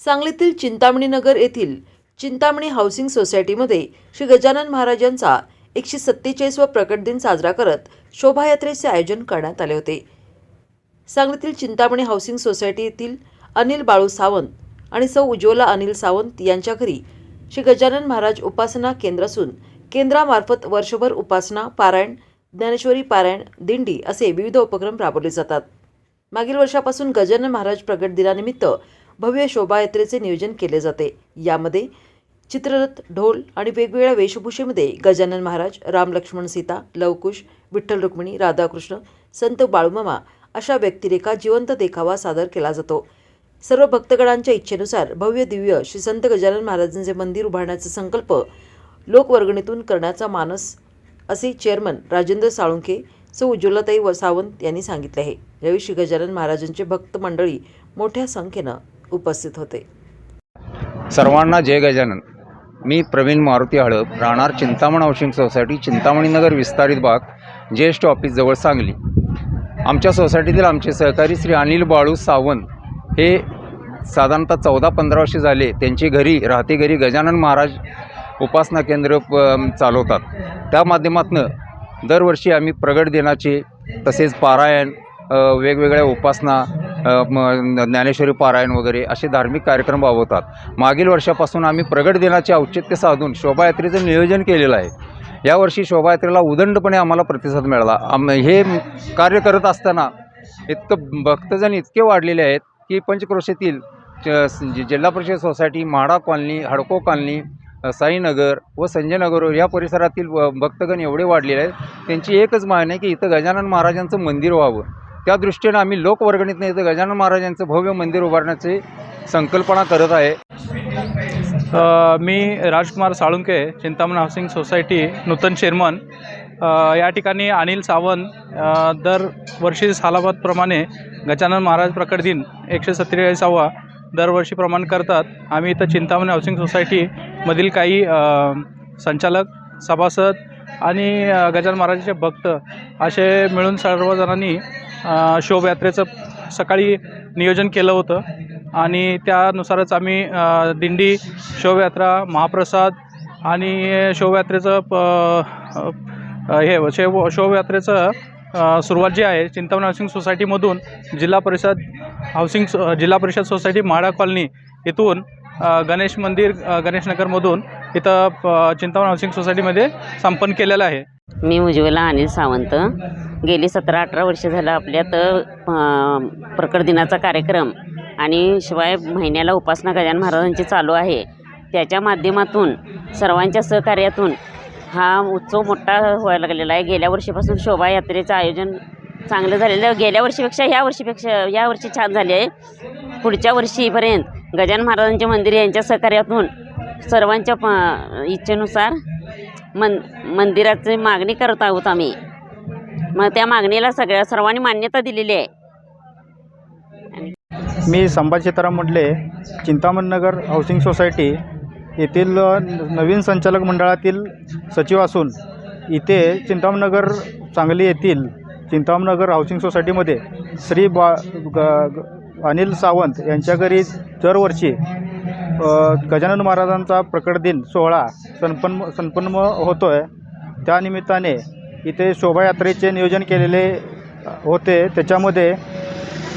सांगलीतील चिंतामणी नगर येथील चिंतामणी हाऊसिंग सोसायटीमध्ये श्री गजानन महाराजांचा एकशे सत्तेचाळीसवा प्रकट दिन साजरा करत शोभायात्रेचे आयोजन करण्यात आले होते. सांगलीतील चिंतामणी हाऊसिंग सोसायटी येथील अनिल बाळू सावंत आणि सौ उज्ज्वला अनिल सावंत यांच्या घरी श्री गजानन महाराज उपासना केंद्र असून केंद्रामार्फत वर्षभर उपासना पारायण ज्ञानेश्वरी पारायण दिंडी असे विविध उपक्रम राबवले जातात. मागील वर्षापासून गजानन महाराज प्रगट दिनानिमित्त भव्य शोभायात्रेचे नियोजन केले जाते. यामध्ये चित्ररथ ढोल आणि वेगवेगळ्या वेशभूषेमध्ये गजानन महाराज राम लक्ष्मण सीता लवकुश विठ्ठल रुक्मिणी राधाकृष्ण संत बाळूमामा अशा व्यक्तिरेखा जिवंत देखावा सादर केला जातो. सर्व भक्तगणांच्या इच्छेनुसार भव्य दिव्य श्री संत गजानन महाराजांचे मंदिर उभारण्याचा संकल्प लोकवर्गणीतून करण्याचा मानस असे चेअरमन राजेंद्र साळुंखे सौ उज्ज्वलताई व सावंत यांनी सांगितले आहे. यावेळी श्री गजानन महाराजांचे भक्त मंडळी मोठ्या संख्येनं उपस्थित होते. सर्वांना जय गजानन. मी प्रवीण मारुती हळप राहणार चिंतामण हाऊसिंग सोसायटी चिंतामणी नगर विस्तारित भाग ज्येष्ठ ऑफिसजवळ सांगली. आमच्या सोसायटीतील आमचे सहकारी श्री अनिल बाळू सावंत हे साधारणतः चौदा पंधरा वर्षे झाले. त्यांची घरी राहते घरी गजानन महाराज उपासना केंद्र प- चालवतात. त्या माध्यमातून दरवर्षी आम्ही प्रगट दिनाचे तसेच पारायण वेगवेगळ्या उपासना ज्ञानेश्वरी पारायण वगैरे असे धार्मिक कार्यक्रम राबवतात. मागील वर्षापासून आम्ही प्रगट दिनाचे औचित्य साधून शोभायात्रेचं नियोजन केलेलं आहे. यावर्षी शोभायात्रेला उदंडपणे आम्हाला प्रतिसाद मिळाला. आम हे कार्य करत असताना इतकं भक्तजण इतके वाढलेले आहेत की पंचक्रोशीतील ज- जिल्हा परिषद सोसायटी म्हाडा कॉलनी हडको कॉलनी साईनगर व संजयनगर या परिसरातील व- भक्तगण एवढे वाढलेले आहेत. त्यांची एकच मागणी आहे की इथं गजानन महाराजांचं मंदिर व्हावं. त्या दृष्टीनं आम्ही लोकवर्गणीतनं इथं गजानन महाराजांचं भव्य मंदिर उभारण्याची संकल्पना करत आहे. मी राजकुमार साळुंके चिंतामण हाऊसिंग सोसायटी नूतन चेअरमन. या ठिकाणी अनिल सावंत दरवर्षी सालाबादप्रमाणे गजानन महाराज प्रकट दिन एकशे सत्तेचाळीसावा दरवर्षीप्रमाणे करतात. आम्ही इथं चिंतामणी हाऊसिंग सोसायटीमधील काही संचालक सभासद आणि गजानन महाराजांचे भक्त असे मिळून सर्वजणांनी शोभायात्रेचं सकाळी नियोजन केलं होतं. आणि त्यानुसारच आम्ही दिंडी शोभायात्रा महाप्रसाद आणि शोभायात्रेचं प हे शो शोभायात्रेचं सुरुवात जी आहे चिंतामण हाऊसिंग सोसायटीमधून जिल्हा परिषद हाऊसिंग सो जिल्हा परिषद सोसायटी म्हाडा कॉलनी इथून गणेश मंदिर गणेशनगरमधून इथं प हाऊसिंग सोसायटीमध्ये संपन्न केलेलं आहे. मी उज्ज्वला अनिल सावंत. गेली सतरा अठरा वर्ष झालं आपल्यात प्रकट दिनाचा कार्यक्रम. आणि शिवाय महिन्याला उपासना गजानन महाराजांची चालू आहे. त्याच्या माध्यमातून सर्वांच्या सहकार्यातून हा उत्सव मोठा व्हायला लागलेला आहे. गेल्या वर्षीपासून शोभायात्रेचं आयोजन चांगलं झालेलं आहे. गेल्या वर्षीपेक्षा ह्या वर्षीपेक्षा या वर्षी छान झाले आहे. पुढच्या वर्षीपर्यंत गजानन महाराजांचे मंदिर यांच्या सहकार्यातून सर्वांच्या प इच्छेनुसार मन मंदिराची मागणी करत आहोत आम्ही. मग त्या मागणीला सगळ्या सर्वांनी मान्यता दिलेली आहे. मी संभाजी सीताराम मुंडले चिंतामण नगर हाऊसिंग सोसायटी येथील नवीन संचालक मंडळातील सचिव असून इथे चिंतामणनगर सांगली येथील चिंतामणनगर हाऊसिंग सोसायटीमध्ये श्री बा ग ग- अनिल सावंत यांच्या घरी दरवर्षी गजानन महाराजांचा प्रकट दिन सोहळा संपन्न संपन्न होतो आहे त्यानिमित्ताने इथे शोभायात्रेचे नियोजन केलेले होते. त्याच्यामध्ये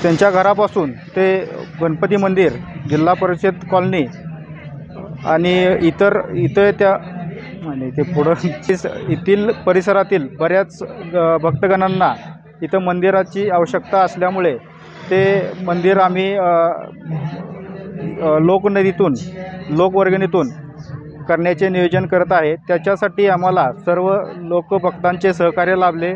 त्यांच्या घरापासून ते गणपती मंदिर जिल्हा परिषद कॉलनी आणि इतर इथं त्या आणि ते पुढं येथील परिसरातील बऱ्याच भक्तगणांना इथं मंदिराची आवश्यकता असल्यामुळे ते मंदिर आम्ही लोकनदीतून लोकवर्गणीतून करण्याचे नियोजन करत आहे. त्याच्यासाठी आम्हाला सर्व लोकभक्तांचे सहकार्य लाभले.